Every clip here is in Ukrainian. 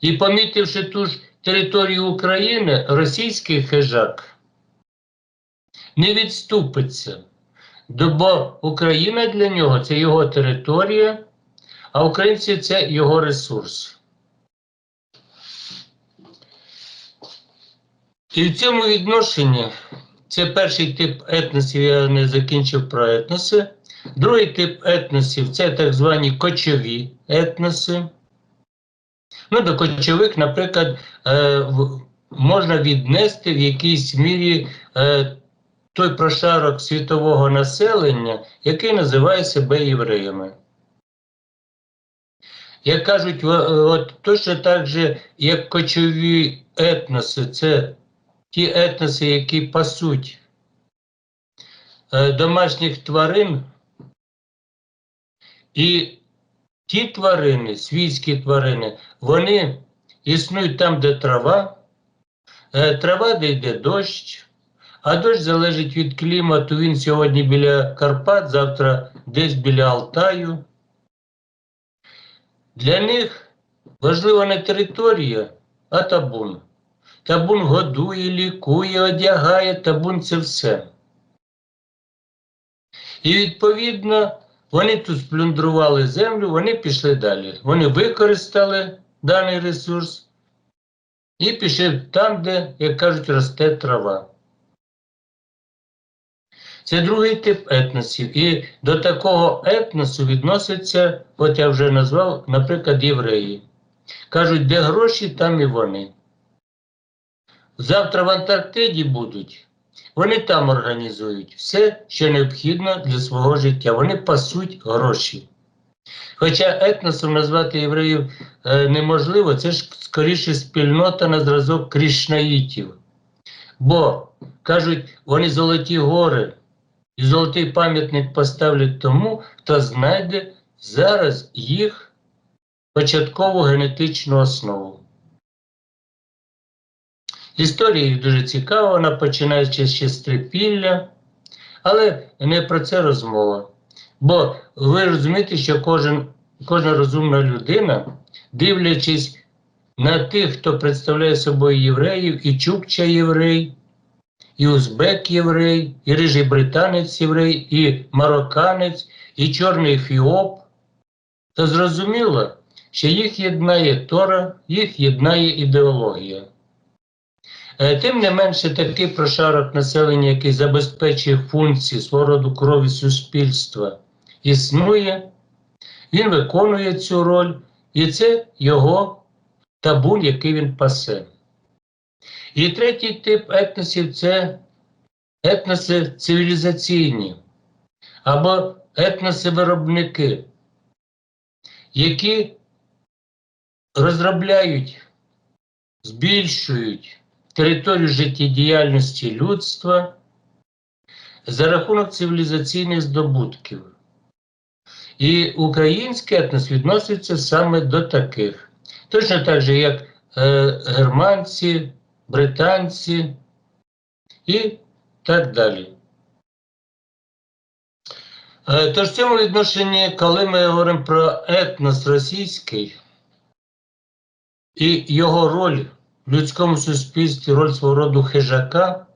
І помітивши ту ж територію України, російський хижак не відступиться. Бо Україна для нього це його територія, а українці це його ресурс. І в цьому відношенні це перший тип етносів, я не закінчив про етноси. Другий тип етносів це так звані кочові етноси. Ну, до кочових, наприклад, е, можна віднести в якійсь мірі е, той прошарок світового населення, який називає себе євреями. Як кажуть, от точно так же, як кочові етноси, це ті етноси, які пасуть е, домашніх тварин, і ті тварини, свійські тварини, вони існують там, де трава, е, трава, де йде дощ, а дощ залежить від клімату. Він сьогодні біля Карпат, завтра десь біля Алтаю. Для них важлива не територія, а табун. Табун годує, лікує, одягає, табун це все. І відповідно вони тут сплюндрували землю, вони пішли далі. Вони використали даний ресурс і пішли там, де, як кажуть, росте трава. Це другий тип етносів. І до такого етносу відносяться, от я вже назвав, наприклад, євреї. Кажуть, де гроші, там і вони. Завтра в Антарктиді будуть. Вони там організують все, що необхідно для свого життя. Вони пасуть гроші. Хоча етносом назвати євреїв е, неможливо, це ж скоріше спільнота на зразок крішнаїтів. Бо, кажуть, вони золоті гори, і золотий пам'ятник поставлять тому, хто знайде зараз їх початкову генетичну основу. Історія їх дуже цікава, вона починається ще з трипілля, але не про це розмова. Бо ви розумієте, що кожен, кожна розумна людина, дивлячись на тих, хто представляє собою євреїв, і Чукча єврей, і Узбек єврей, і рижий британець єврей, і марокканець, і чорний фіоп, то зрозуміло, що їх єднає Тора, їх єднає ідеологія. Е, Тим не менше, такий прошарок населення, який забезпечує функції свого роду крові суспільства, існує, він виконує цю роль, і це його табун, який він пасе. І третій тип етносів це етноси цивілізаційні або етноси-виробники, які розробляють, збільшують територію життєдіяльності людства за рахунок цивілізаційних здобутків. І український етнос відноситься саме до таких. Точно так же, як е, германці, британці і так далі. Е, Тож в цьому відношенні, коли ми говоримо про етнос російський і його роль людському суспільстві, роль свого роду хижака,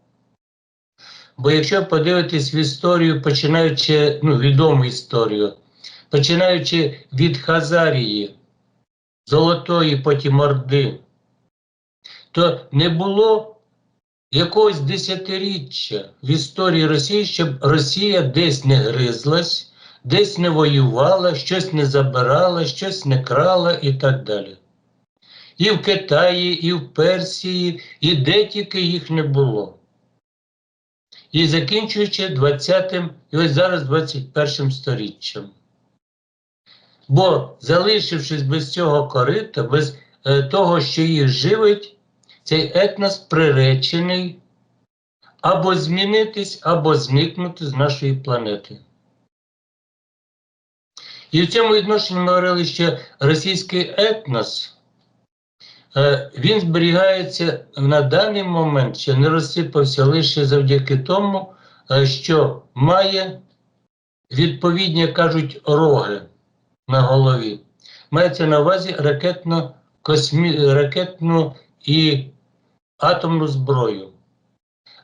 бо якщо подивитись в історію, починаючи, ну, відому історію, починаючи від Хазарії, Золотої, потім Орди, то не було якогось десятиріччя в історії Росії, щоб Росія десь не гризлась, десь не воювала, щось не забирала, щось не крала і так далі. І в Китаї, і в Персії, і де тільки їх не було. І закінчуючи 20-м і ось зараз 21 сторіччям. Бо, залишившись без цього корита, без е, того, що їх живить, цей етнос приречений або змінитись, або зникнути з нашої планети. І в цьому відношенні ми говорили, що російський етнос він зберігається на даний момент, ще не розсипався лише завдяки тому, е, що має відповідні, кажуть, роги на голові. Мається на увазі ракетно космі... ракетну і атомну зброю.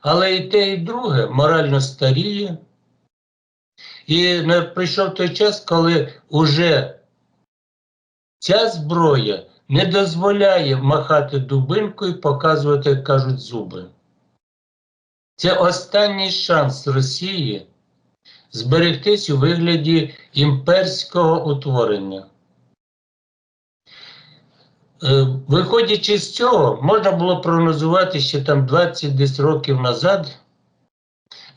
Але і те, і друге морально старіє. І прийшов той час, коли уже ця зброя не дозволяє махати дубинкою і показувати, як кажуть, зуби. Це останній шанс Росії зберегтись у вигляді імперського утворення. Е, Виходячи з цього, можна було прогнозувати ще там 20 десь років назад.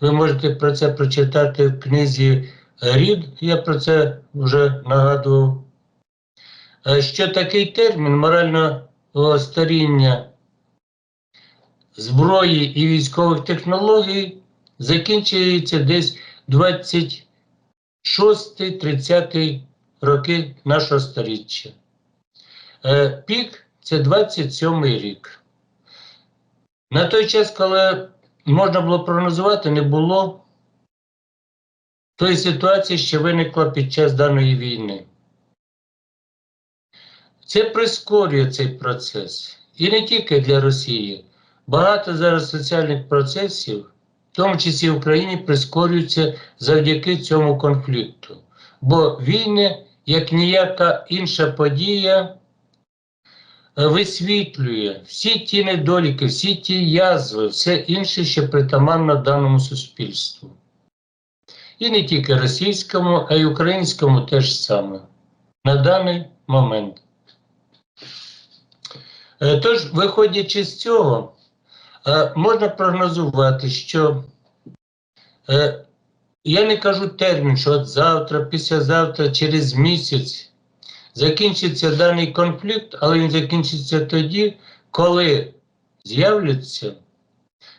Ви можете про це прочитати в книзі Рід, я про це вже нагадував. Що такий термін морального старіння зброї і військових технологій закінчується десь 26-30 роки нашого сторіччя. Е, Пік це 27 рік. На той час, коли можна було прогнозувати, не було тої ситуації, що виникла під час даної війни. Це прискорює цей процес. І не тільки для Росії. Багато зараз соціальних процесів, в тому числі в Україні, прискорюються завдяки цьому конфлікту. Бо війни, як ніяка інша подія, е, висвітлює всі ті недоліки, всі ті язви, все інше, що притаманно даному суспільству. І не тільки російському, а й українському теж саме на даний момент. Е, Тож, виходячи з цього, е, можна прогнозувати, що е, я не кажу термін, що от завтра, післязавтра, через місяць закінчиться даний конфлікт, але він закінчиться тоді, коли з'являться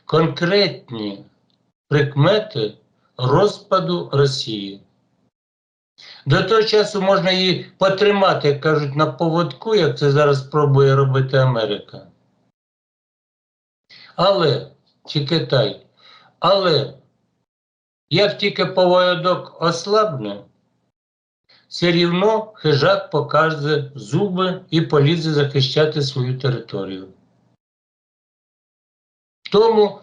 конкретні прикмети розпаду Росії. До того часу можна її потримати, як кажуть, на поводку, як це зараз пробує робити Америка. Але, чи Китай, але як тільки поводок ослабне, все рівно хижак покаже зуби і полізе захищати свою територію. Тому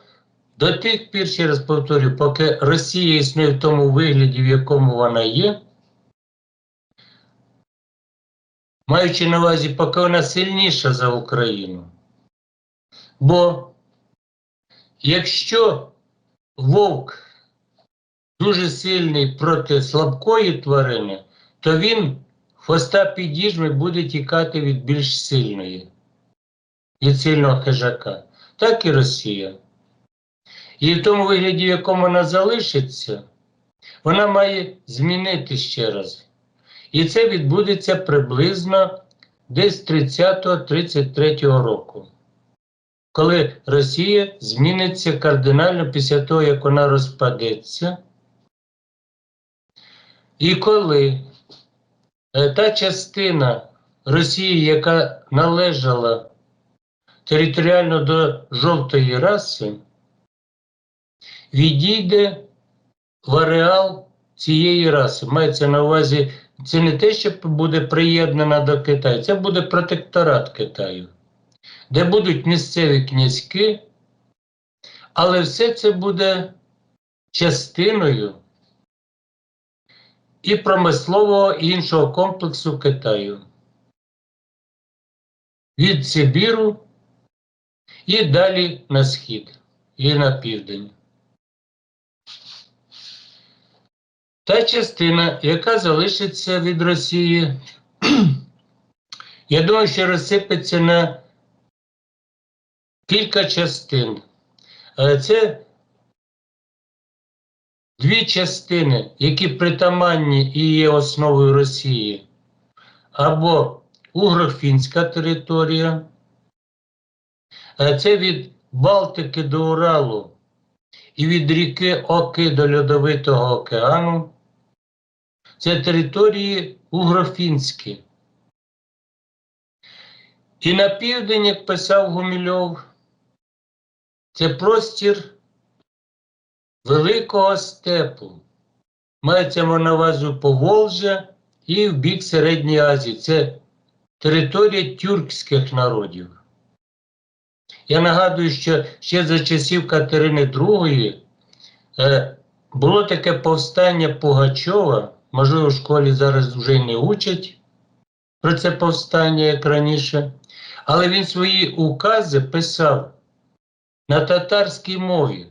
до тих пір, ще раз повторю, поки Росія існує в тому вигляді, в якому вона є, маючи на увазі, поки вона сильніша за Україну. Бо якщо вовк дуже сильний проти слабкої тварини, то він хвоста підіжми буде тікати від більш сильної, від сильного хижака, так і Росія. І в тому вигляді, в якому вона залишиться, вона має змінити ще раз. І це відбудеться приблизно десь 30-33 року, коли Росія зміниться кардинально після того, як вона розпадеться. І коли е, та частина Росії, яка належала територіально до жовтої раси, відійде в ареал цієї раси. Мається на увазі, це не те, що буде приєднана до Китаю, це буде протекторат Китаю, де будуть місцеві князьки, але все це буде частиною і промислового і іншого комплексу Китаю. Від Сибіру і далі на схід і на південь. Та частина, яка залишиться від Росії, я думаю, що розсипеться на кілька частин. Це дві частини, які притаманні і є основою Росії, або Угрофінська територія, Е, це від Балтики до Уралу і від ріки Оки до Льодовитого океану. Це території угрофінські. І на південь, як писав Гумільов, це простір великого степу. Мається на увазі Поволжя і в бік Середньої Азії. Це територія тюркських народів. Я нагадую, що ще за часів Катерини II е, було таке повстання Пугачова, можливо, в школі зараз вже й не учать про це повстання, як раніше, але він свої укази писав на татарській мові,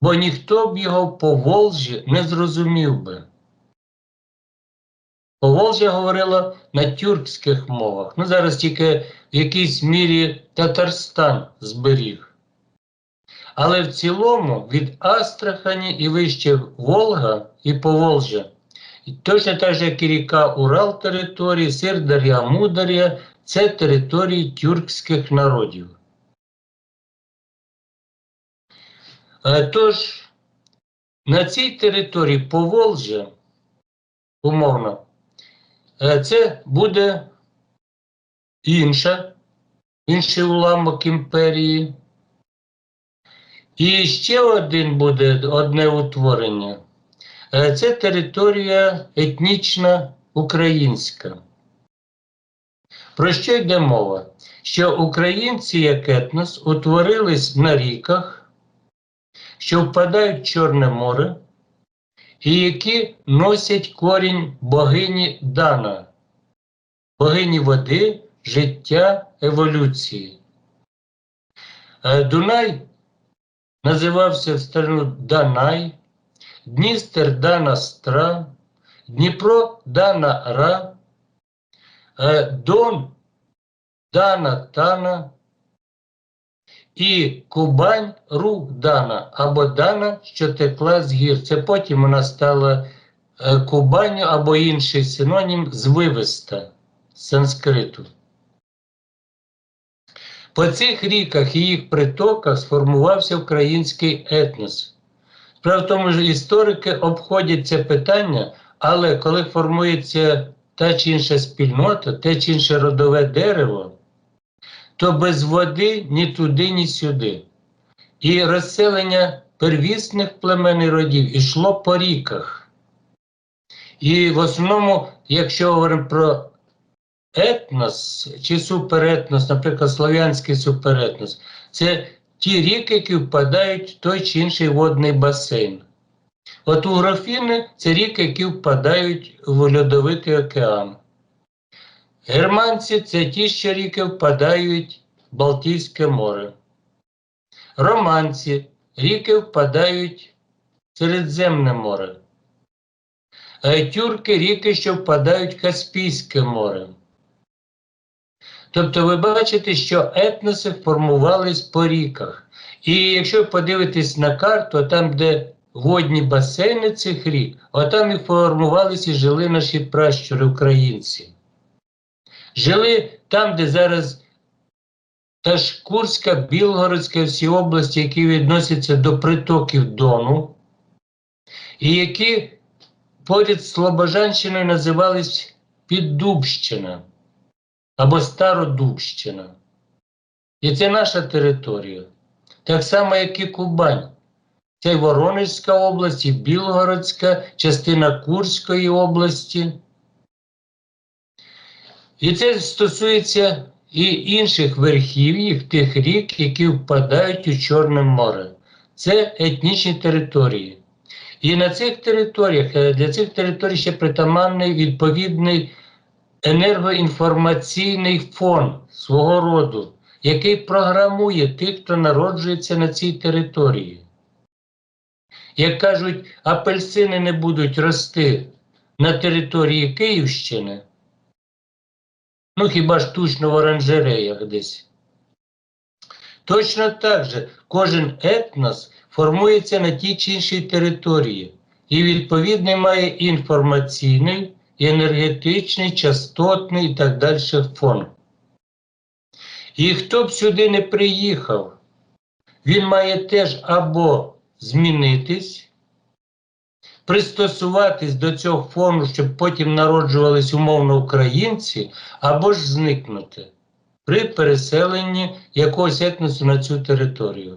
бо ніхто б його по Волжі не зрозумів би. Поволжя говорила на тюркських мовах. Ну, зараз тільки в якійсь мірі Татарстан зберіг. Але в цілому від Астрахані і вище Волга і Поволжя, точно так же, як і ріка Урал території, Сирдар'я, Мудар'я це території тюркських народів. Е, Тож на цій території Поволжя, умовно, Е, це буде інша, інший уламок імперії. І ще один буде одне утворення. Це територія етнічна українська. Про що йде мова? Що українці, як етнос, утворились на ріках, що впадають в Чорне море, і які носять корінь богині Дана, богині води, життя, еволюції. Е, Дунай називався в старину Данай, Дністер Дана Стра, Дніпро Дана Ра, е, Дон Дана Тана і Кубань Ру Дана або Дана, що текла з гір. Це потім вона стала е, Кубаню або інший синонім звивиста з санскриту. По цих ріках і їх притоках сформувався український етнос. Справа в тому, що історики обходять це питання, але коли формується та чи інша спільнота, те чи інше родове дерево, то без води ні туди, ні сюди. І розселення первісних племен і родів ішло по ріках. І в основному, якщо говоримо про етнос чи суперетнос, наприклад, слов'янський суперетнос, це ті ріки, які впадають в той чи інший водний басейн. От у графіни це ріки, які впадають в льодовитий океан. Германці це ті, що ріки впадають в Балтійське море. Романці ріки впадають в Середземне море. А тюрки ріки, що впадають в Каспійське море. Тобто ви бачите, що етноси формувались по ріках. І якщо подивитись на карту, там, де водні басейни цих рік, отам і формувалися і жили наші пращури українці. Жили там, де зараз та ж Курська, Білгородська, всі області, які відносяться до притоків Дону, і які поряд з Слобожанщиною називались Піддубщина або Стародубщина. І це наша територія. Так само, як і Кубань. Це Воронежська область, і Білгородська, частина Курської області. І це стосується і інших верхів'їв тих рік, які впадають у Чорне море. Це етнічні території. І на цих територіях, е, для цих територій ще притаманний відповідний енергоінформаційний фон свого роду, який програмує тих, хто народжується на цій території. Як кажуть, апельсини не будуть рости на території Київщини, ну хіба ж точно в оранжереях десь. Точно так же кожен етнос формується на тій чи іншій території і відповідний має інформаційний, енергетичний, частотний і так далі фон. І хто б сюди не приїхав, він має теж або змінитись, пристосуватись до цього фону, щоб потім народжувались умовно українці, або ж зникнути при переселенні якогось етносу на цю територію.